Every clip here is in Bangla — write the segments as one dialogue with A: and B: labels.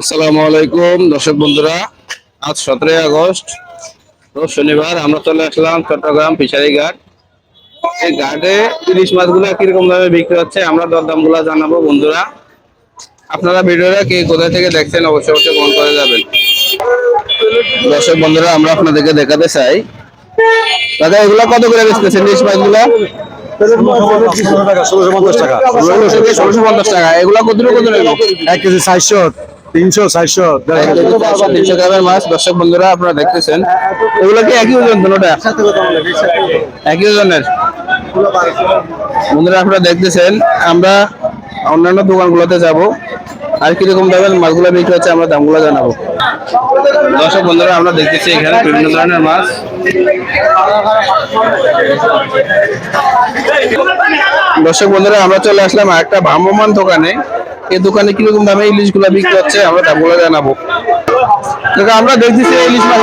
A: আসসালামু আলাইকুম দর্শক বন্ধুরা আজ সতেরোই আগস্ট রোজ শনিবার আমরা চলে আসলাম চট্টগ্রাম ফিশারি ঘাট। এই ঘাটে ইলিশ মাছগুলো কীরকম দামে বিক্রি হচ্ছে আমরা দরদামগুলা জানাব বন্ধুরা। আপনারা ভিডিওটা কে কোথায় থেকে দেখছেন অবশ্যই অবশ্যই ফোন করে যাবেন দর্শক বন্ধুরা আমরা আপনাদেরকে দেখাতে চাই। দাদা এগুলো কত করে বেচতেছেন ইলিশ মাছগুলো?
B: ষোলোশো পঞ্চাশ টাকা
A: ষোলোশো পঞ্চাশ টাকা। এগুলো কত কত
B: এক কেজি চারশো। তিনশো, চারশো
A: তিনশো গ্রামের মাছ, দর্শক বন্ধুরা, আপনারা দেখতেছেন। এগুলো একই ওজন একই ওজনের? বন্ধুরা, আপনারা দেখতেছেন, আমরা অন্যান্য দোকানগুলোতে যাব। আর কীরকম দামের মাছগুলো বিক্রি হচ্ছে, আমরা দামগুলো জানাব। দর্শক বন্ধুরা, আমরা দেখতেছি এখানে বিভিন্ন ধরনের মাছ। দর্শক বন্ধুরা, আমরা চলে আসলাম একটা ভ্রাম্যমান দোকানে। এই দোকানে কীরকম দামে ইলিশগুলা বিক্রি হচ্ছে আমরা দামগুলো জানাব। আমরা দেখতেছি ইলিশ মাছ।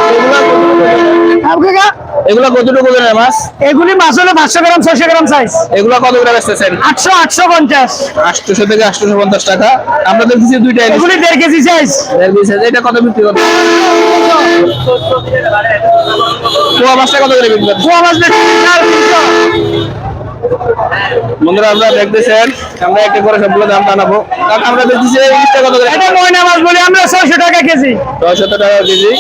A: এগুলা এগুলা কতটুকু ওজনের মাছ?
C: এগুলি মাছ হলো পাঁচশো গ্রাম ছয়শো গ্রাম সাইজ
A: এগুলা কত করে বেচতেছেন?
C: আটশো আটশো পঞ্চাশ।
A: আটশোশো থেকে আটশোশো পঞ্চাশ টাকা। আমরা দেখতেছি দুইটা ইলিশ।
C: এগুলি দেড় কেজি সাইজ
A: দেড় piece আছে। এটা কত বিক্রি করবে পোয়া মাছটা কত করে বিক্রি করবে
C: পোয়া মাছ তিনশো।
A: বন্ধুরা আমরা দেখতেছেন আমরা একটা করে সবগুলো দাম জানাব। কারণ আমরা দেখতেছি ইলিশটা কত করে?
C: এটা ময়না মাছ বলি আমরা ছয়শো টাকা কেজি।
A: ছয়শত টাকা কেজি।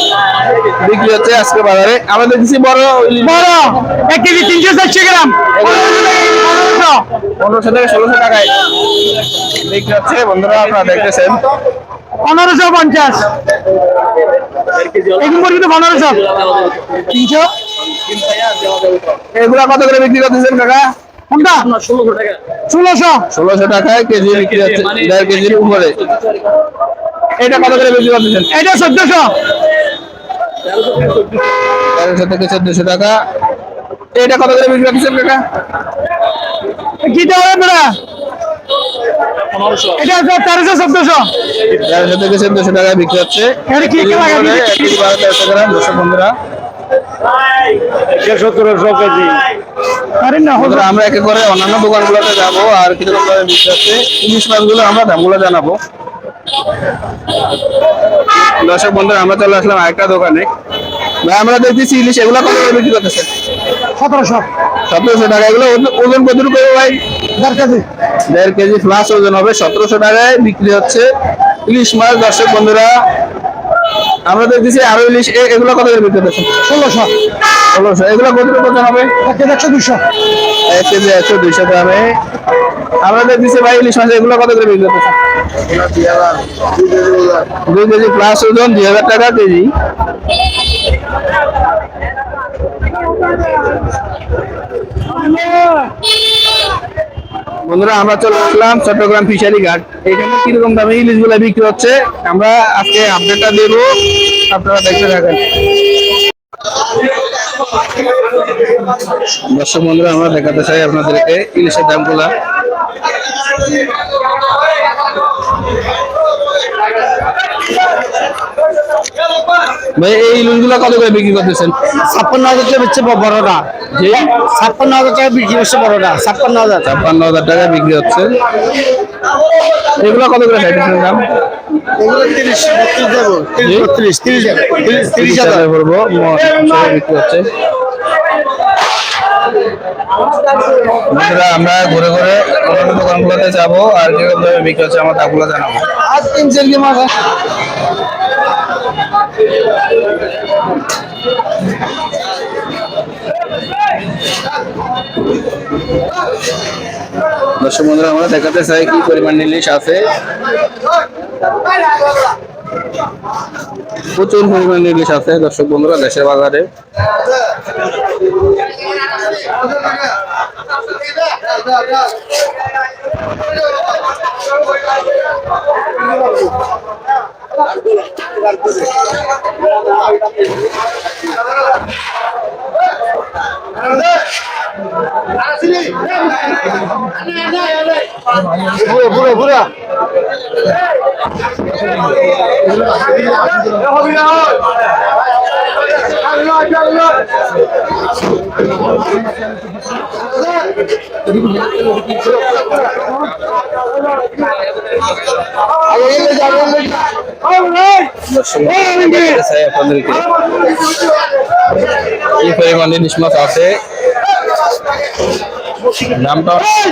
A: বিক্রি হচ্ছে আজকে বাজারে। আমরা দেখতেছি বড়
C: বড় এক কেজি তিনশো চারশো গ্রাম। পনেরোশো।
A: পনেরোশো থেকে ষোলোশো টাকায় বিক্রি হচ্ছে। বন্ধুরা আপনারা দেখতেছেন
C: পনেরোশো পঞ্চাশ। পনেরোশো। তিনশো?
A: এগুলা কত করে বিক্রি করতেছেন কাকা?
C: কোনটা ষোলোশো
A: ষোলোশো? টাকায় কেজি বিক্রি হচ্ছে দেড় কেজির উপরে। এটা কত করে বিক্রি করতেছেন?
C: এটা চোদ্দশো।
A: তেরোশো থেকে চোদ্দশো টাকা। এটা কত করে বিক্রি করতেছেন কাকা?
C: কি দেওয়া তোরা এটা তেরোশো চোদ্দশো।
A: তেরোশো থেকে চোদ্দশো টাকায় বিক্রি হচ্ছে। বারো তেরোশো গ্রাম দর্শক বন্ধুরা
B: সতেরোশো কেজি।
C: আরে না হলো
A: আমরা একে করে অন্যান্য দোকানগুলোতে যাব আর কীরকম হচ্ছে ইলিশ মাছগুলো আমরা দামগুলো জানাব। দর্শক বন্ধুরা আমরা চলে আসলাম আরেকটা দোকানে। ভাই আমরা দেখতেছি ইলিশ এগুলো কত করে বিক্রি করতেছে
C: সতেরোশো।
A: সতেরোশো টাকা এগুলো ওজন- কতটুকু ভাই?
C: দেড় কেজি।
A: দেড় কেজি প্লাস ওজন হবে সতেরোশো টাকায় বিক্রি হচ্ছে ইলিশ মাছ দর্শক বন্ধুরা আমরা দেখতেছি আরও ইলিশ এগুলো কত করে বিক্রি করতেছে
C: ষোলোশো।
A: ষোলোশো এগুলো কতটুকু ওজন হবে?
C: এক কেজি একশো দুশো
A: এক কেজি একশো দুইশো গ্রামে ভাই ইলিশ মাছ এগুলো কত করে বিক্রি করতেছে? দুই কেজি প্লাস ওজন দুই হাজার টাকা কেজি। বন্ধুরা আমরা চলে আসলাম চট্টগ্রাম ফিশারি ঘাট। এখানে কীরকম দামে ইলিশগুলা বিক্রি হচ্ছে? আমরা আজকে আপডেটটা দেব। আপনারা দেখতে থাকেন। দর্শক বন্ধুরা আমরা দেখাতে চাই আপনাদেরকে ইলিশের দামগুলা। ভাই এই ইলিশগুলা কত করে বিক্রি করতেছেন?
C: ছাপ্পান্ন হাজার টাকা বেচছে বড়টা।
A: জি।
C: ছাপ্পান্ন হাজার টাকা বিক্রি করছে বড়টা ছাপ্পান্ন হাজার।
A: ছাপ্পান্ন হাজার টাকা বিক্রি হচ্ছে। এগুলো কত করে খাইতেছেন দাম? হচ্ছে। আমরা ঘুরে ঘুরে দোকানগুলোতে যাব আর কীরকম বিক্রি হচ্ছে আমার দামগুলো জানাব। দর্শক বন্ধুরা, আমরা দেখাতে চাই কি পরিমাণ ইলিশ আছে। প্রচুর পরিমাণ ইলিশ আছে দর্শক বন্ধুরা, দেশের বাজারে। দেখাতে চাই আপনাদেরকে কি পরিমাণ মাছ আছে।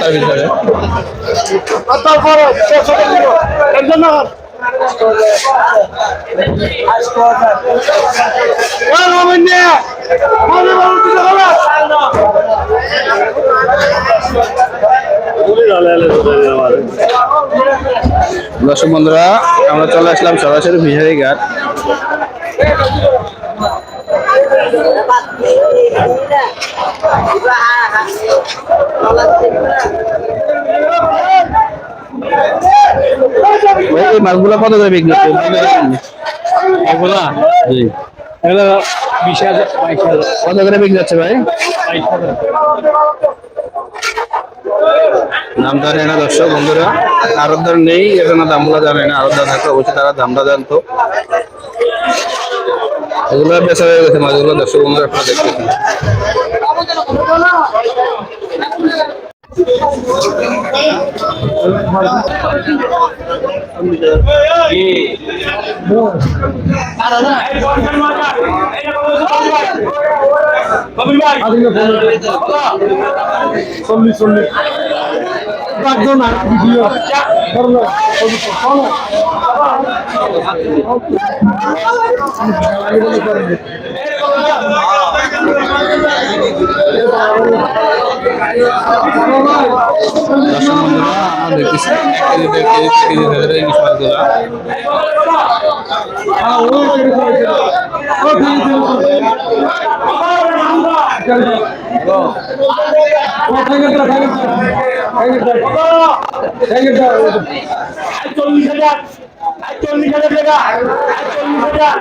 A: তার দর্শক বন্ধুরা আমরা চলে আসলাম সরাসরি ফিশারি ঘাট। এই মাছগুলো কত করে বিক্রি
B: এগুলা
A: জি
B: এগুলা বিশ হাজার।
A: কত করে বিক্রি হচ্ছে ভাই? নাম জানে না দর্শক বন্ধুরা। আরোদ্দার নেই এজন্য দামগুলো জানে না। আরোদ্দার থাকলে অবশ্যই তারা দামটা জানতো। এগুলো বেচা হয়ে গেছে মাছগুলো দর্শক বন্ধুরা আপনারা দেখতেছেন
B: চল্লিশ চল্লিশ রাখব না ভিডিও করল
A: আমরা দেখতেছি
D: চল্লিশ হাজার। চল্লিশ হাজার টাকা চল্লিশ হাজার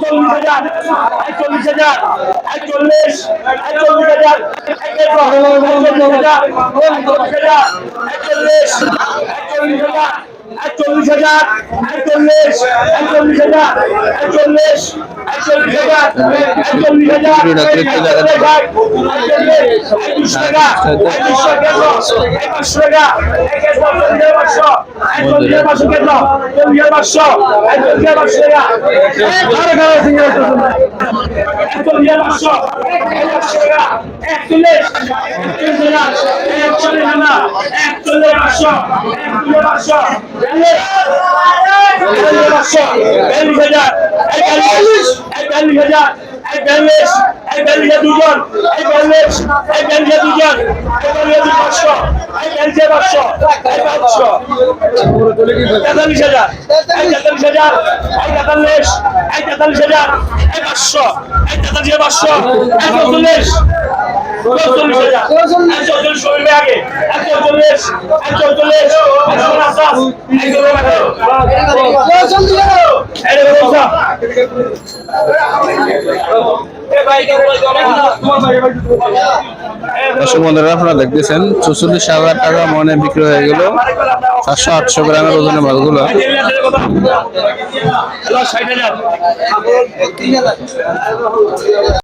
D: চল্লিশ হাজার চল্লিশ হাজার চল্লিশ চল্লিশ হাজার চল্লিশ হাজার চল্লিশ হাজার চল্লিশ চল্লিশ চল্লিশ হাজার পাঁচশো পাঁচশো পাঁচশো পাঁচশো পাঁচশো টাকা একচল্লিশ একচল্লিশ হাজার পাঁচশো পাঁচশো বিয়াল্লিশ পাঁচশো বিয়াল্লিশ একচল্লিশ একচল্লিশ হাজার একচল্লিশ একচল্লিশ দুজন একচল্লিশ একচল্লিশ দুজন একচল্লিশ পাঁচশো একচল্লিশ পাঁচশো পাঁচশো তেতাল্লিশ হাজার এক তেতাল্লিশ হাজার এক তেতাল্লিশ এক তেতাল্লিশ হাজার এক পাঁচশো এক তেতাল্লিশ পাঁচশো এক চল্লিশ
A: দর্শক বন্ধুরা, আপনারা দেখতেছেন চৌচল্লিশ হাজার টাকা মনে বিক্রি হয়ে গেল সাতশো আটশো গ্রামের ওজনের মাছগুলো